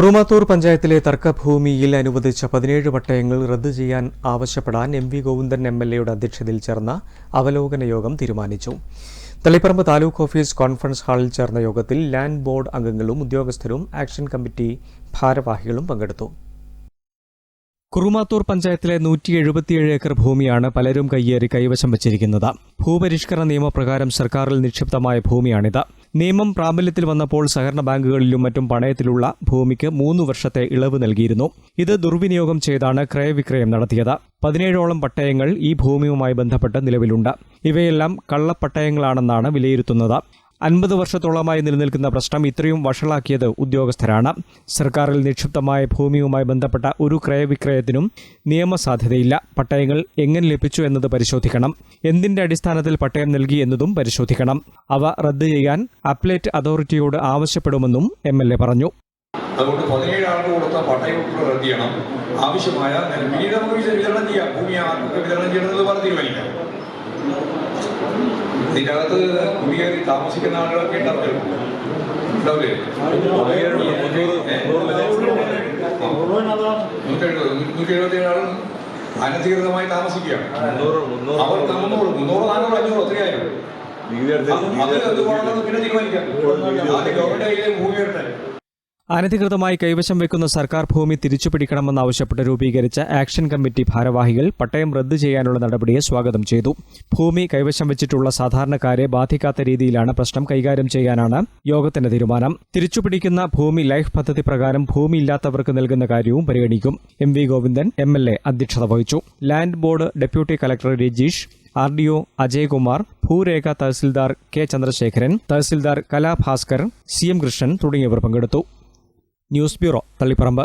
കുറുമാത്തൂർ പഞ്ചായത്തിലെ തർക്കഭൂമിയിൽ അനുവദിച്ച പതിനേഴ് പട്ടയങ്ങൾ റദ്ദു ചെയ്യാൻ ആവശ്യപ്പെടാൻ M V Govindan M L എയുടെ അധ്യക്ഷതയിൽ ചേർന്ന അവലോകന യോഗം തീരുമാനിച്ചു. തളിപ്പറമ്പ് താലൂക്ക് ഓഫീസ് കോൺഫറൻസ് ഹാളിൽ ചേർന്ന യോഗത്തിൽ ലാൻഡ് ബോർഡ് അംഗങ്ങളും ഉദ്യോഗസ്ഥരും ആക്ഷൻ കമ്മിറ്റി ഭാരവാഹികളും പങ്കെടുത്തു. കുറുമാത്തൂർ പഞ്ചായത്തിലെ നൂറ്റി എഴുപത്തിയേഴ് ഏക്കർ ഭൂമിയാണ് പലരും കയ്യേറി കൈവശം വച്ചിരിക്കുന്നത്. ഭൂപരിഷ്കരണ നിയമപ്രകാരം സർക്കാരിൽ നിക്ഷിപ്തമായ ഭൂമിയാണിത്. നിയമം പ്രാബല്യത്തിൽ വന്നപ്പോൾ സഹകരണ ബാങ്കുകളിലും മറ്റും പണയത്തിലുള്ള ഭൂമിക്ക് മൂന്ന് വർഷത്തെ ഇളവ് നൽകിയിരുന്നു. ഇത് ദുർവിനിയോഗം ചെയ്താണ് ക്രയവിക്രയം നടത്തിയത്. പതിനേഴോളം പട്ടയങ്ങൾ ഈ ഭൂമിയുമായി ബന്ധപ്പെട്ട് നിലവിലുണ്ട്. ഇവയെല്ലാം കള്ളപ്പട്ടയങ്ങളാണെന്നാണ് വിലയിരുത്തുന്നത്. അൻപത് വർഷത്തോളമായി നിലനിൽക്കുന്ന പ്രശ്നം ഇത്രയും വഷളാക്കിയത് ഉദ്യോഗസ്ഥരാണ്. സർക്കാരിൽ നിക്ഷിപ്തമായ ഭൂമിയുമായി ബന്ധപ്പെട്ട ഒരു ക്രയവിക്രയത്തിനും നിയമസാധ്യതയില്ല. പട്ടയങ്ങൾ എങ്ങനെ ലഭിച്ചു എന്നത് പരിശോധിക്കണം. എന്തിന്റെ അടിസ്ഥാനത്തിൽ പട്ടയം നൽകി എന്നതും പരിശോധിക്കണം. അവ റദ്ദ് ചെയ്യാൻ അപ്ലേറ്റ് അതോറിറ്റിയോട് ആവശ്യപ്പെടുമെന്നും എം എൽ എ പറഞ്ഞു. അതുകൊണ്ട് പതിനേഴ് കൊടുത്ത പട്ടയവകുപ്പ് റദ്ദ് ചെയ്യണം. ആവശ്യമായ വിതരണം ചെയ്യാം. ഭൂമി വിതരണം ചെയ്യണമെന്ന് പറഞ്ഞ് അകത്ത് കുടിയേറി താമസിക്കുന്ന ആളുകളൊക്കെ ഉണ്ടാവില്ല? ഉണ്ടാവില്ലേ? നൂറ്റി എഴുപത് നൂറ്റി എഴുപത്തി ഏഴ് ആൾ അനധികൃതമായി താമസിക്കുകയാണ്. മുന്നൂറ് മുന്നൂറ് നാനൂറ് അഞ്ഞൂറ് ഒത്തിരിയായിരം അത് പിന്നെ തീരുമാനിക്കാം. ഗവൺമെന്റ് കയ്യിലെ ഭൂമി വരട്ടെ അനധികൃതമായി കൈവശം വെക്കുന്ന സർക്കാർ ഭൂമി തിരിച്ചുപിടിക്കണമെന്നാവശ്യപ്പെട്ട് രൂപീകരിച്ച ആക്ഷൻ കമ്മിറ്റി ഭാരവാഹികൾ പട്ടയം റദ്ദു ചെയ്യാനുള്ള നടപടിയെ സ്വാഗതം ചെയ്തു. ഭൂമി കൈവശം വെച്ചിട്ടുള്ള സാധാരണക്കാരെ ബാധിക്കാത്ത രീതിയിലാണ് പ്രശ്നം കൈകാര്യം ചെയ്യാനാണ് യോഗത്തിന്റെ തീരുമാനം. തിരിച്ചുപിടിക്കുന്ന ഭൂമി ലൈഫ് പദ്ധതി പ്രകാരം ഭൂമിയില്ലാത്തവർക്ക് നൽകുന്ന കാര്യവും പരിഗണിക്കും. M V Govindan M L A അധ്യക്ഷത വഹിച്ചു. Land board deputy collector Rajeesh R D O Ajaykumar ഭൂരേഖ tahsildar K Chandrasekharan tahsildar Kalabhaskar C M Krishnan തുടങ്ങിയവർ പങ്കെടുത്തു. News bureau തള്ളിപ്പറമ്പ്